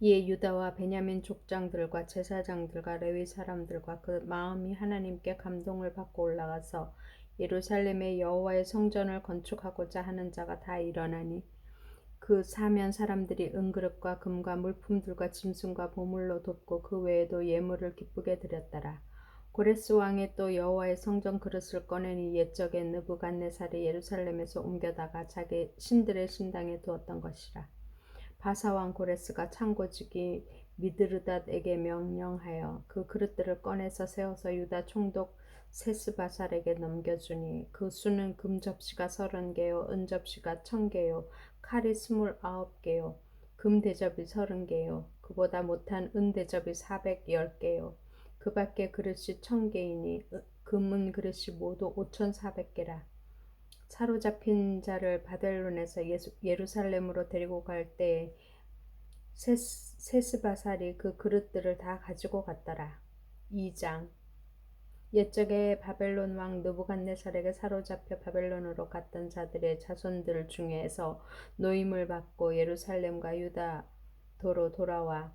이에 유다와 베냐민 족장들과 제사장들과 레위 사람들과 그 마음이 하나님께 감동을 받고 올라가서 예루살렘의 여호와의 성전을 건축하고자 하는 자가 다 일어나니 그 사면 사람들이 은그릇과 금과 물품들과 짐승과 보물로 돕고 그 외에도 예물을 기쁘게 드렸더라. 고레스 왕이 또 여호와의 성전 그릇을 꺼내니 옛적에 느부갓네살이 예루살렘에서 옮겨다가 자기 신들의 신당에 두었던 것이라. 바사왕 고레스가 창고지기 미드르닷에게 명령하여 그 그릇들을 꺼내서 세워서 유다 총독 세스바살에게 넘겨주니 그 수는 금 접시가 서른 개요 은 접시가 천 개요 칼이 스물아홉 개요 금 대접이 서른 개요 그보다 못한 은 대접이 사백열 개요. 그 밖에 그릇이 천 개이니 금은 그릇이 모두 오천사백 개라 사로잡힌 자를 바벨론에서 예루살렘으로 데리고 갈 때에 세스, 세스바살이 그 그릇들을 다 가지고 갔더라. 2장 옛적에 바벨론 왕 느부갓네살에게 사로잡혀 바벨론으로 갔던 자들의 자손들 중에서 노임을 받고 예루살렘과 유다 도로 돌아와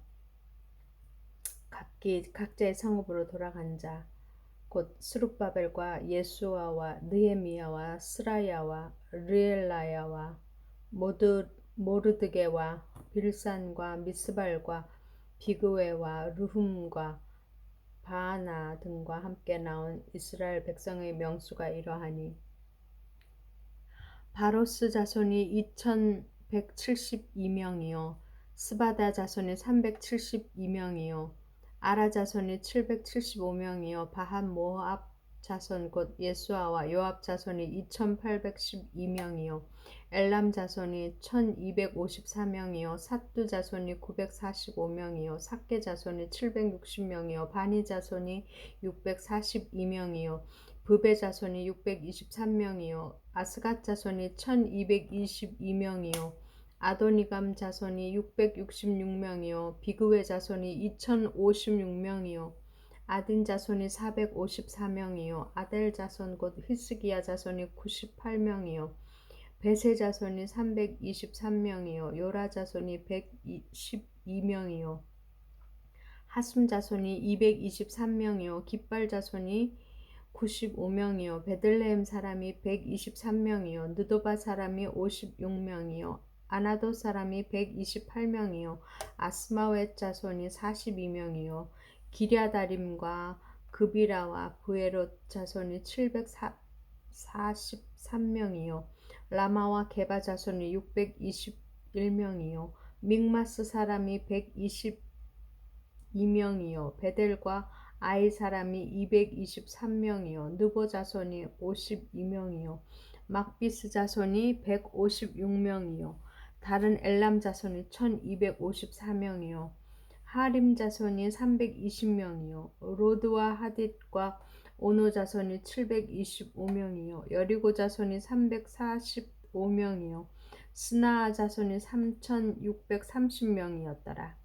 각기 각자의 성읍으로 돌아간 자 곧 스룹바벨과 예수아와 느헤미야와 스라야와 르엘라야와 모드 모르드게와 빌산과 미스발과 비그웨와 르훔과 바하나 등과 함께 나온 이스라엘 백성의 명수가 이러하니 바로스 자손이 2172명이요 스바다 자손이 372명이요 아라 자손이 775명이요. 바한 모압 자손 곧 예수아와 요압 자손이 2812명이요. 엘람 자손이 1254명이요. 사뚜 자손이 945명이요. 삭게 자손이 760명이요. 바니 자손이 642명이요. 부베 자손이 623명이요. 아스갓 자손이 1222명이요 아도니감 자손이 666명이요 비그웨 자손이 2056명이요 아딘 자손이 454명이요 아델 자손 곧 히스기야 자손이 98명이요 베세 자손이 323명이요 요라 자손이 112명이요 하숨 자손이 223명이요 깃발 자손이 95명이요 베들레헴 사람이 123명이요 느도바 사람이 56명이요 아나도 사람이 128명이요. 아스마웻 자손이 42명이요. 기랴다림과 그비라와 부에롯 자손이 743명이요. 라마와 게바 자손이 621명이요. 믹마스 사람이 122명이요. 베델과 아이 사람이 223명이요. 느보 자손이 52명이요. 막비스 자손이 156명이요 다른 엘람 자손이 1254명이요 하림 자손이 320명이요. 로드와 하딧과 오노 자손이 725명이요. 여리고 자손이 345명이요. 스나아 자손이 3630명이었더라.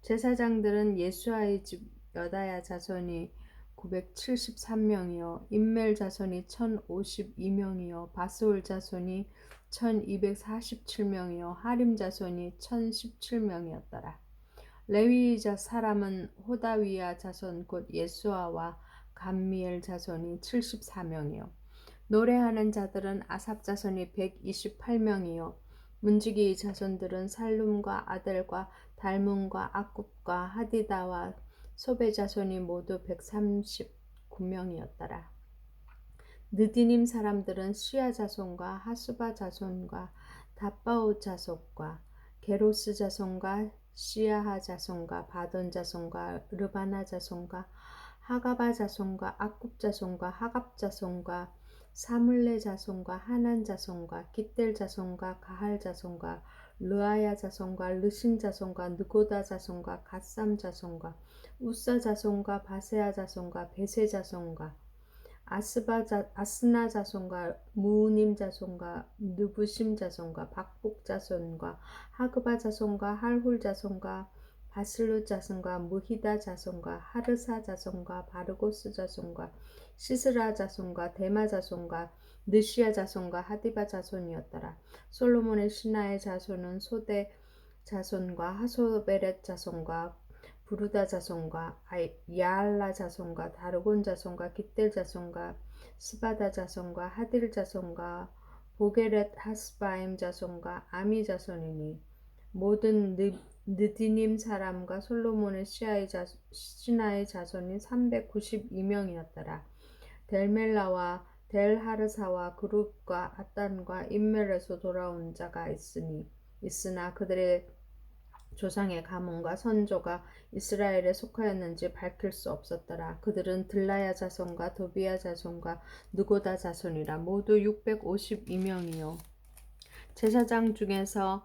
제사장들은 예수아의 집 여다야 자손이 973명이요. 인멜 자손이 1052명이요. 바스올 자손이 1247명이요. 하림 자손이 1017명이었더라. 레위자 사람은 호다위야 자손 곧 예수아와 감미엘 자손이 74명이요. 노래하는 자들은 아삽 자손이 128명이요. 문지기 자손들은 살룸과 아델과 달문과 아굽과 하디다와 소배 자손이 모두 139명이었더라. 느디님 사람들은 시야 자손과 하수바 자손과 다바오 자손과 게로스 자손과 시야하 자손과 바돈 자손과 르바나 자손과 하가바 자손과 악굽 자손과 하갑 자손과 사물레 자손과 하난 자손과 깃델 자손과 가할 자손과 르아야 자손과 르신 자손과 느고다 자손과 갓삼 자손과 우사 자손과 바세아 자손과 베세 자손과 아스바 자, 아스나 자손과 무님 자손과 느부심 자손과 박복 자손과 하그바 자손과 할훌 자손과 바슬루 자손과 무히다 자손과 하르사 자손과 바르고스 자손과 시스라 자손과 데마 자손과 느시아 자손과 하디바 자손이었더라. 솔로몬의 신하의 자손은 소대 자손과 하소베렛 자손과 부르다 자손과 야알라 자손과 다르곤 자손과 깃델 자손과 스바다 자손과 하딜 자손과 보게렛 하스바임 자손과 아미 자손이니 모든 느, 느디님 사람과 솔로몬의 시아의 자, 신하의 자손이 392명이었더라. 델멜라와 델하르사와 그룹과 아단과 인멜에서 돌아온 자가 있으니 있으나 그들의 조상의 가문과 선조가 이스라엘에 속하였는지 밝힐 수 없었더라. 그들은 들라야 자손과 도비야 자손과 느고다 자손이라 모두 652명이요. 제사장 중에서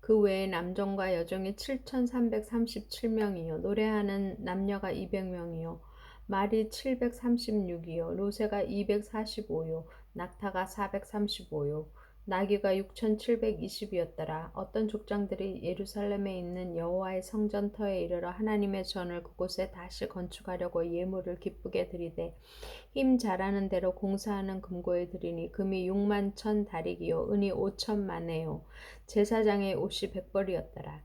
그 외에 남종과 여종이 7,337명이요. 노래하는 남녀가 200명이요. 말이 736이요. 로세가 245요. 낙타가 435요. 나귀가 6,720이었더라. 어떤 족장들이 예루살렘에 있는 여호와의 성전터에 이르러 하나님의 전을 그곳에 다시 건축하려고 예물을 기쁘게 드리되 힘 잘하는 대로 공사하는 금고에 드리니 금이 6만 천 다리기요 은이 5천만에요. 제사장의 옷이 백벌이었더라.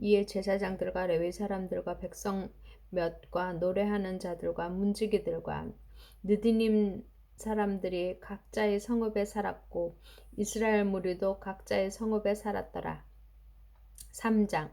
이에 제사장들과 레위 사람들과 백성 몇과 노래하는 자들과 문지기들과 느디님 사람들이 각자의 성읍에 살았고 이스라엘 무리도 각자의 성읍에 살았더라. 3장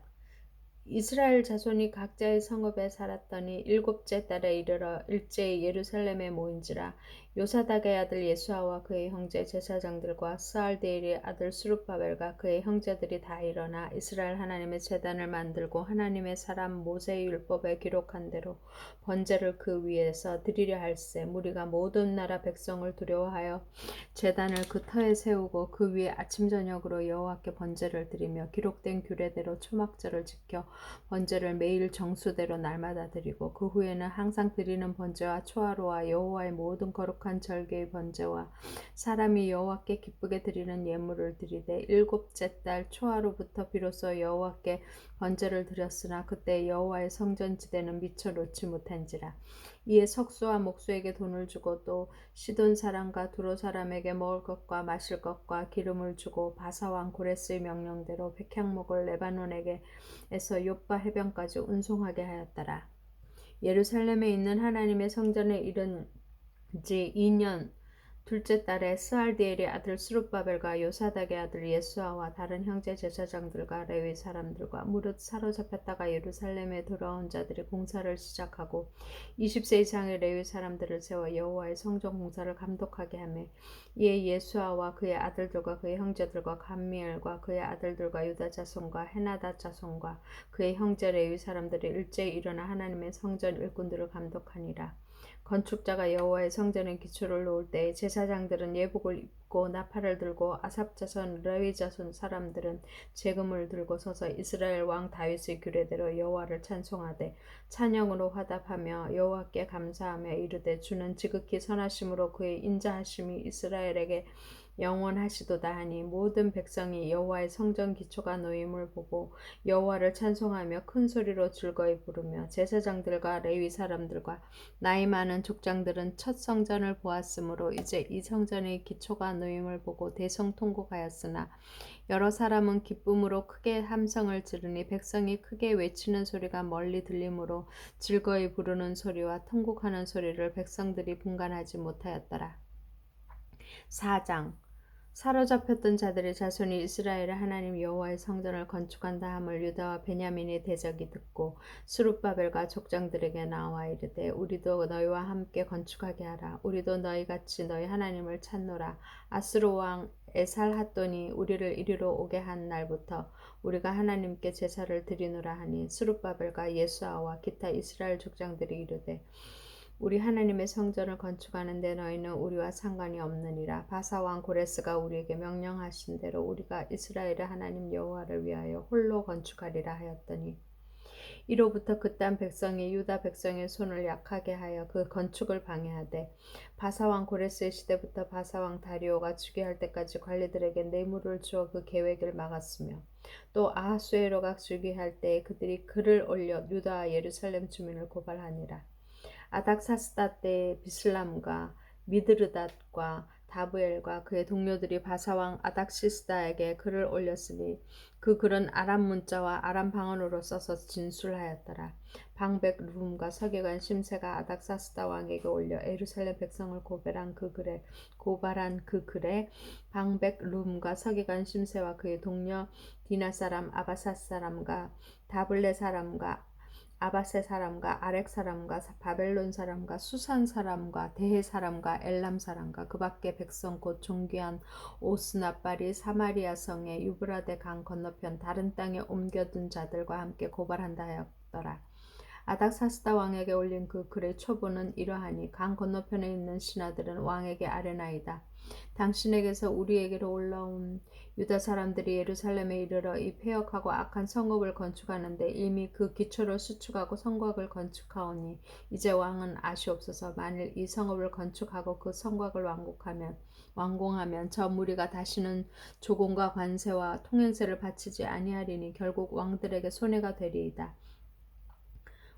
이스라엘 자손이 각자의 성읍에 살았더니 일곱째 달에 이르러 일제히 예루살렘에 모인지라 요사닥의 아들 예수아와 그의 형제 제사장들과 스알데일의 아들 수르바벨과 그의 형제들이 다 일어나 이스라엘 하나님의 제단을 만들고 하나님의 사람 모세의 율법에 기록한 대로 번제를 그 위에서 드리려 할세. 무리가 모든 나라 백성을 두려워하여 제단을 그 터에 세우고 그 위에 아침 저녁으로 여호와께 번제를 드리며 기록된 규례대로 초막절을 지켜 번제를 매일 정수대로 날마다 드리고 그 후에는 항상 드리는 번제와 초하루와 여호와의 모든 거룩한 절개의 번제와 사람이 여호와께 기쁘게 드리는 예물을 드리되 일곱째 달 초하루부터 비로소 여호와께 번제를 드렸으나 그때 여호와의 성전 지대는 미처 놓지 못한지라 이에 석수와 목수에게 돈을 주고 또 시돈 사람과 두로 사람에게 먹을 것과 마실 것과 기름을 주고 바사왕 고레스의 명령대로 백향목을 레바논에게에서 요바 해변까지 운송하게 하였더라. 예루살렘에 있는 하나님의 성전에 이른 지 2년 둘째 달에 스알디엘의 아들 스룹바벨과 요사닥의 아들 예수아와 다른 형제 제사장들과 레위 사람들과 무릇 사로잡혔다가 예루살렘에 돌아온 자들이 공사를 시작하고 20세 이상의 레위 사람들을 세워 여호와의 성전 공사를 감독하게 하며 이에 예수아와 그의 아들들과 그의 형제들과 감미엘과 그의 아들들과 유다 자손과 헤나다 자손과 그의 형제 레위 사람들이 일제히 일어나 하나님의 성전 일꾼들을 감독하니라 건축자가 여호와의 성전에 기초를 놓을 때 제사장들은 예복을 입고 나팔을 들고 아삽 자손 레위 자손 사람들은 재금을 들고 서서 이스라엘 왕 다윗의 규례대로 여호와를 찬송하되 찬양으로 화답하며 여호와께 감사하며 이르되 주는 지극히 선하심으로 그의 인자하심이 이스라엘에게 영원하시도다 하니 모든 백성이 여호와의 성전 기초가 놓임을 보고 여호와를 찬송하며 큰 소리로 즐거이 부르며 제사장들과 레위 사람들과 나이 많은 족장들은 첫 성전을 보았으므로 이제 이 성전의 기초가 놓임을 보고 대성통곡하였으나 여러 사람은 기쁨으로 크게 함성을 지르니 백성이 크게 외치는 소리가 멀리 들리므로 즐거이 부르는 소리와 통곡하는 소리를 백성들이 분간하지 못하였더라. 4장 사로잡혔던 자들의 자손이 이스라엘의 하나님 여호와의 성전을 건축한 다음을 유다와 베냐민의 대적이 듣고 수룹바벨과 족장들에게 나와 이르되 우리도 너희와 함께 건축하게 하라. 우리도 너희 같이 너희 하나님을 찾노라. 아스로 왕 에살핫돈이 우리를 이리로 오게 한 날부터 우리가 하나님께 제사를 드리노라 하니 수룹바벨과 예수아와 기타 이스라엘 족장들이 이르되 우리 하나님의 성전을 건축하는데 너희는 우리와 상관이 없느니라. 바사 왕 고레스가 우리에게 명령하신 대로 우리가 이스라엘의 하나님 여호와를 위하여 홀로 건축하리라 하였더니 이로부터 그딴 백성이 유다 백성의 손을 약하게 하여 그 건축을 방해하되 바사왕 고레스의 시대부터 바사왕 다리오가 즉위할 때까지 관리들에게 뇌물을 주어 그 계획을 막았으며 또 아하수에로가 즉위할 때 그들이 글을 올려 유다와 예루살렘 주민을 고발하니라 아닥사스다 때 비슬람과 미드르닷과 다브엘과 그의 동료들이 바사왕 아닥시스다에게 글을 올렸으니 그 글은 아람 문자와 아람 방언으로 써서 진술하였더라. 방백 룸과 서기관 심세가 아닥사스다 왕에게 올려 에루살렘 백성을 고발한 그 글에 고발한 그 글에 방백 룸과 서기관 심세와 그의 동료 디나 사람 아바사 사람과 다블레 사람과 아바세 사람과 아렉 사람과 바벨론 사람과 수산 사람과 대해 사람과 엘람 사람과 그 밖에 백성 곧 존귀한 오스나빨이 사마리아 성의 유브라데 강 건너편 다른 땅에 옮겨둔 자들과 함께 고발한다 하였더라. 아닥사스다 왕에게 올린 그 글의 초보는 이러하니 강 건너편에 있는 신하들은 왕에게 아뢰나이다. 당신에게서 우리에게로 올라온 유다 사람들이 예루살렘에 이르러 이 폐역하고 악한 성읍을 건축하는데 이미 그 기초를 수축하고 성곽을 건축하오니 이제 왕은 아시옵소서 만일 이 성읍을 건축하고 그 성곽을 완곡하면 완공하면 저 무리가 다시는 조공과 관세와 통행세를 바치지 아니하리니 결국 왕들에게 손해가 되리이다.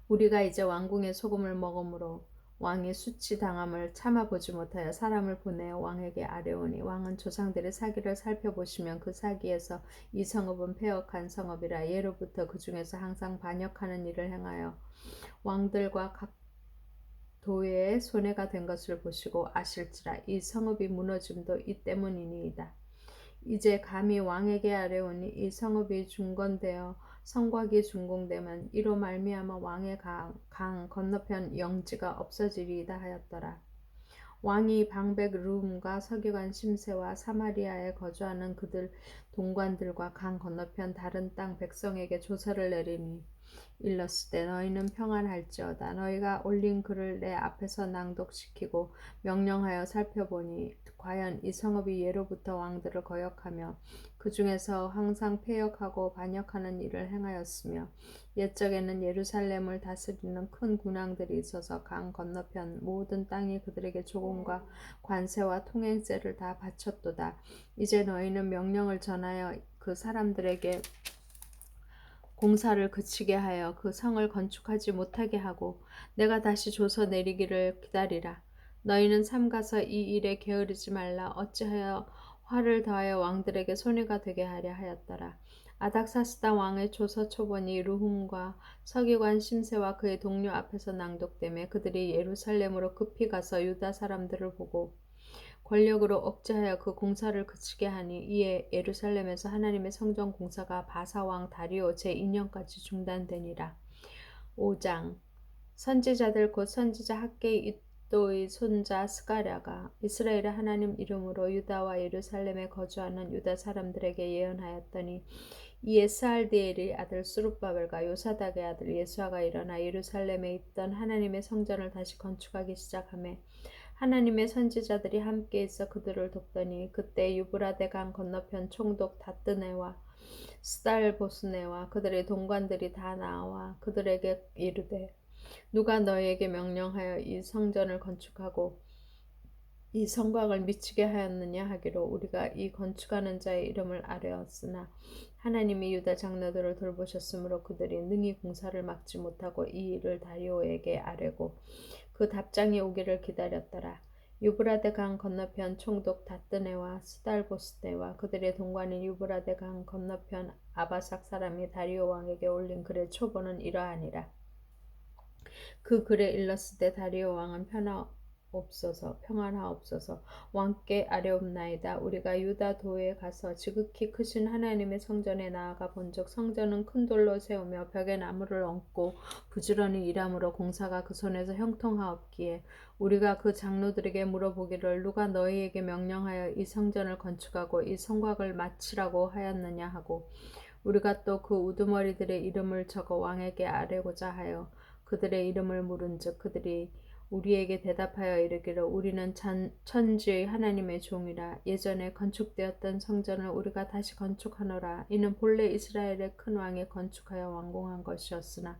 우리가 이제 왕궁의 소금을 먹으므로 왕의 수치당함을 참아보지 못하여 사람을 보내어 왕에게 아뢰오니 왕은 조상들의 사기를 살펴보시면 그 사기에서 이 성읍은 폐역한 성읍이라 예로부터 그 중에서 항상 반역하는 일을 행하여 왕들과 각 도에 손해가 된 것을 보시고 아실지라 이 성읍이 무너짐도 이 때문이니이다. 이제 감히 왕에게 아뢰오니 이 성읍이 중건되어 성곽이 준공되면 이로 말미암아 왕의 강, 강 건너편 영지가 없어지리이다 하였더라. 왕이 방백 룸과 서기관 심세와 사마리아에 거주하는 그들 동관들과 강 건너편 다른 땅 백성에게 조서를 내리니 일렀을 너희는 평안할지어다 너희가 올린 글을 내 앞에서 낭독시키고 명령하여 살펴보니 과연 이 성읍이 예로부터 왕들을 거역하며 그 중에서 항상 폐역하고 반역하는 일을 행하였으며 옛적에는 예루살렘을 다스리는 큰 군왕들이 있어서 강 건너편 모든 땅이 그들에게 조공과 관세와 통행세를 다 바쳤도다 이제 너희는 명령을 전하여 그 사람들에게 공사를 그치게 하여 그 성을 건축하지 못하게 하고 내가 다시 줘서 내리기를 기다리라. 너희는 삼가서 이 일에 게으르지 말라. 어찌하여 화를 더하여 왕들에게 손해가 되게 하려 하였더라. 아닥사스다 왕의 조서 초본이 루훔과 서기관 심세와 그의 동료 앞에서 낭독되며 그들이 예루살렘으로 급히 가서 유다 사람들을 보고 권력으로 억제하여 그 공사를 그치게 하니 이에 예루살렘에서 하나님의 성전 공사가 바사왕 다리오 제2년까지 중단되니라. 5장 선지자들 곧 선지자 학계의 이도의 손자 스가랴가 이스라엘의 하나님 이름으로 유다와 예루살렘에 거주하는 유다 사람들에게 예언하였더니 이에 스알디엘의 아들 수룹바벨과 요사닥의 아들 예수아가 일어나 예루살렘에 있던 하나님의 성전을 다시 건축하기 시작하며 하나님의 선지자들이 함께 있어 그들을 돕더니 그때 유브라데 강 건너편 총독 다뜨네와 스달보스네와 그들의 동관들이 다 나와 그들에게 이르되 누가 너희에게 명령하여 이 성전을 건축하고 이 성곽을 미치게 하였느냐 하기로 우리가 이 건축하는 자의 이름을 아뢰었으나 하나님이 유다 장로들을 돌보셨으므로 그들이 능히 공사를 막지 못하고 이 일을 다리오에게 아뢰고 그 답장이 오기를 기다렸더라. 유브라데 강 건너편 총독 다뜨네와 스달보스네와 그들의 동관인 유브라데 강 건너편 아바삭 사람이 다리오 왕에게 올린 글의 초본은 이러하니라. 그 글에 일렀을 때 다리오 왕은 편하 없어서 평안하옵소서. 왕께 아뢰옵나이다. 우리가 유다 도에 가서 지극히 크신 하나님의 성전에 나아가 본즉 성전은 큰 돌로 세우며 벽에 나무를 얹고 부지런히 일함으로 공사가 그 손에서 형통하옵기에 우리가 그 장로들에게 물어보기를 누가 너희에게 명령하여 이 성전을 건축하고 이 성곽을 마치라고 하였느냐 하고 우리가 또 그 우두머리들의 이름을 적어 왕에게 아뢰고자 하여 그들의 이름을 물은즉 그들이 우리에게 대답하여 이르기를 우리는 천, 천지의 하나님의 종이라 예전에 건축되었던 성전을 우리가 다시 건축하노라. 이는 본래 이스라엘의 큰 왕이 건축하여 완공한 것이었으나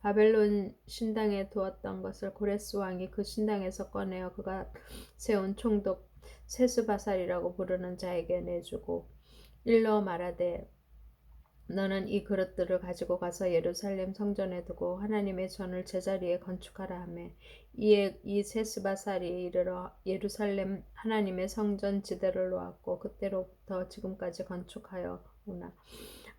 바벨론 신당에 두었던 것을 고레스 왕이 그 신당에서 꺼내어 그가 세운 총독 세스바살이라고 부르는 자에게 내주고 일러 말하되 너는 이 그릇들을 가지고 가서 예루살렘 성전에 두고 하나님의 전을 제자리에 건축하라 하매 이에 이 세스바살이 이르러 예루살렘 하나님의 성전 지대를 놓았고 그때로부터 지금까지 건축하여 오나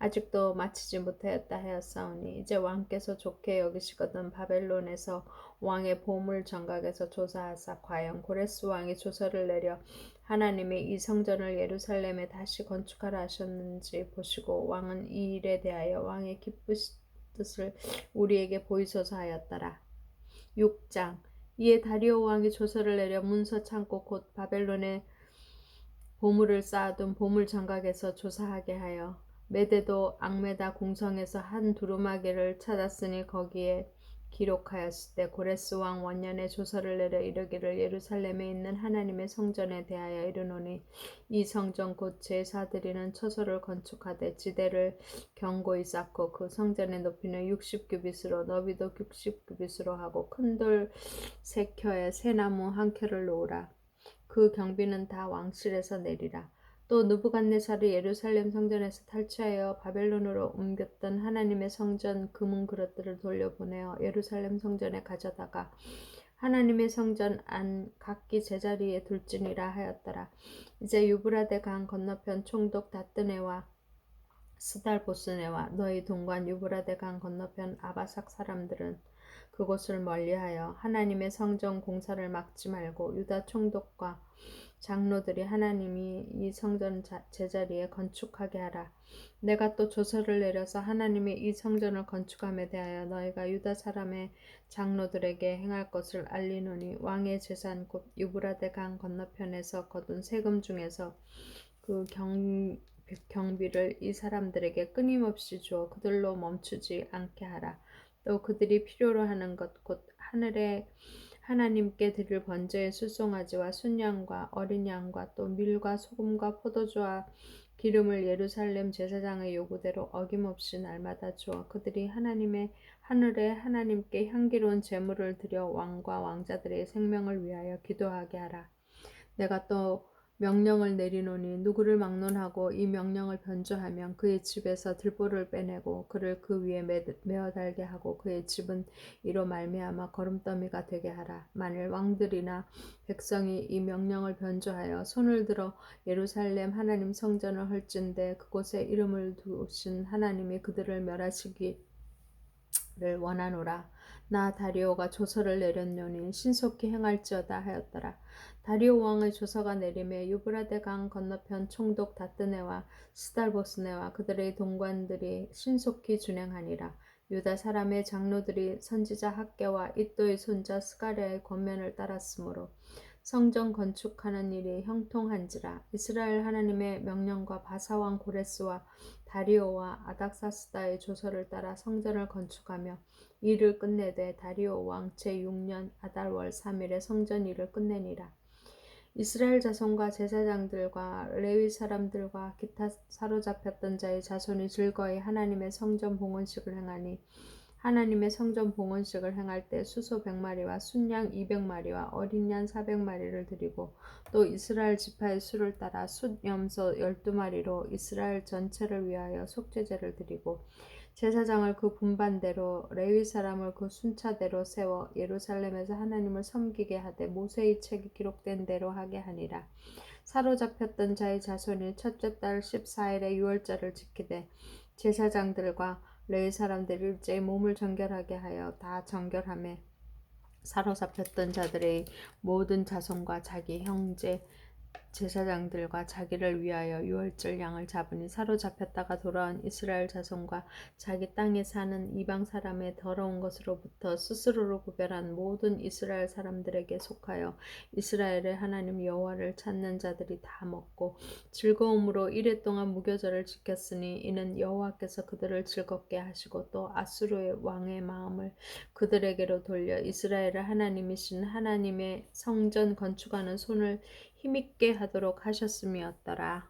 아직도 마치지 못하였다 하였사오니 이제 왕께서 좋게 여기시거든 바벨론에서 왕의 보물 정각에서 조사하사 과연 고레스 왕이 조서를 내려 하나님의 이 성전을 예루살렘에 다시 건축하라 하셨는지 보시고 왕은 이 일에 대하여 왕의 기쁘신 뜻을 우리에게 보이소서 하였더라. 6장 이에 다리오 왕이 조서를 내려 문서 창고 곧 바벨론에 보물을 쌓아둔 보물 장각에서 조사하게 하여 메대도 악메다 공성에서 한 두루마기를 찾았으니 거기에 기록하였을 때 고레스 왕 원년에 조서를 내려 이르기를 예루살렘에 있는 하나님의 성전에 대하여 이르노니 이 성전 곧 제사드리는 처소를 건축하되 지대를 견고히 쌓고 그 성전의 높이는 60규빗으로 너비도 60규빗으로 하고 큰 돌 세 켜에 새 나무 한 켜를 놓으라. 그 경비는 다 왕실에서 내리라 또 느부갓네살이 예루살렘 성전에서 탈취하여 바벨론으로 옮겼던 하나님의 성전 금은 그릇들을 돌려보내어 예루살렘 성전에 가져다가 하나님의 성전 안 각기 제자리에 둘지니라 하였더라. 이제 유브라데 강 건너편 총독 다뜨네와 스달보스네와 너희 동관 유브라데 강 건너편 아바삭 사람들은 그곳을 멀리하여 하나님의 성전 공사를 막지 말고 유다 총독과 장로들이 하나님이 이 성전 제자리에 건축하게 하라. 내가 또 조서를 내려서 하나님이 이 성전을 건축함에 대하여 너희가 유다 사람의 장로들에게 행할 것을 알리노니 왕의 재산 곧 유브라데 강 건너편에서 거둔 세금 중에서 그 경, 경비를 이 사람들에게 끊임없이 주어 그들로 멈추지 않게 하라. 또 그들이 필요로 하는 것 곧 하늘의 하나님께 드릴 번제의 수송아지와 순양과 어린 양과 또 밀과 소금과 포도주와 기름을 예루살렘 제사장의 요구대로 어김없이 날마다 주어 그들이 하나님의 하늘의 하나님께 향기로운 제물을 드려 왕과 왕자들의 생명을 위하여 기도하게 하라. 내가 또 명령을 내리노니 누구를 막론하고 이 명령을 변조하면 그의 집에서 들보를 빼내고 그를 그 위에 메어 달게 하고 그의 집은 이로 말미암아 거름더미가 되게 하라. 만일 왕들이나 백성이 이 명령을 변조하여 손을 들어 예루살렘 하나님 성전을 헐진데 그곳에 이름을 두신 하나님이 그들을 멸하시기 를 원하노라. 나 다리오가 조서를 내렸노니 신속히 행할지어다 하였더라. 다리오 왕의 조서가 내림에 유브라데 강 건너편 총독 다뜨네와 스달보스네와 그들의 동관들이 신속히 준행하니라. 유다 사람의 장로들이 선지자 학계와 이또의 손자 스가랴의 권면을 따랐으므로 성전 건축하는 일이 형통한지라 이스라엘 하나님의 명령과 바사왕 고레스와 다리오와 아닥사스다의 조서를 따라 성전을 건축하며 일을 끝내되 다리오 왕 제 6년 아달월 3일에 성전 일을 끝내니라. 이스라엘 자손과 제사장들과 레위 사람들과 기타 사로잡혔던 자의 자손이 즐거이 하나님의 성전 봉헌식을 행하니 하나님의 성전 봉헌식을 행할 때 수소 100마리와 순양 200마리와 어린 양 400마리를 드리고 또 이스라엘 지파의 수를 따라 숫 염소 12마리로 이스라엘 전체를 위하여 속죄제를 드리고 제사장을 그 분반대로 레위 사람을 그 순차대로 세워 예루살렘에서 하나님을 섬기게 하되 모세의 책이 기록된 대로 하게 하니라. 사로잡혔던 자의 자손이 첫째 달 14일에 유월절을 지키되 제사장들과 레위 사람들이 일제히 몸을 정결하게 하여 다 정결함에 사로잡혔던 자들의 모든 자손과 자기 형제 제사장들과 자기를 위하여 유월절 양을 잡으니 사로잡혔다가 돌아온 이스라엘 자손과 자기 땅에 사는 이방 사람의 더러운 것으로부터 스스로로 구별한 모든 이스라엘 사람들에게 속하여 이스라엘의 하나님 여호와를 찾는 자들이 다 먹고 즐거움으로 이래 동안 무교절을 지켰으니 이는 여호와께서 그들을 즐겁게 하시고 또 아수르의 왕의 마음을 그들에게로 돌려 이스라엘의 하나님이신 하나님의 성전 건축하는 손을 힘있게 하도록 하셨음이었더라.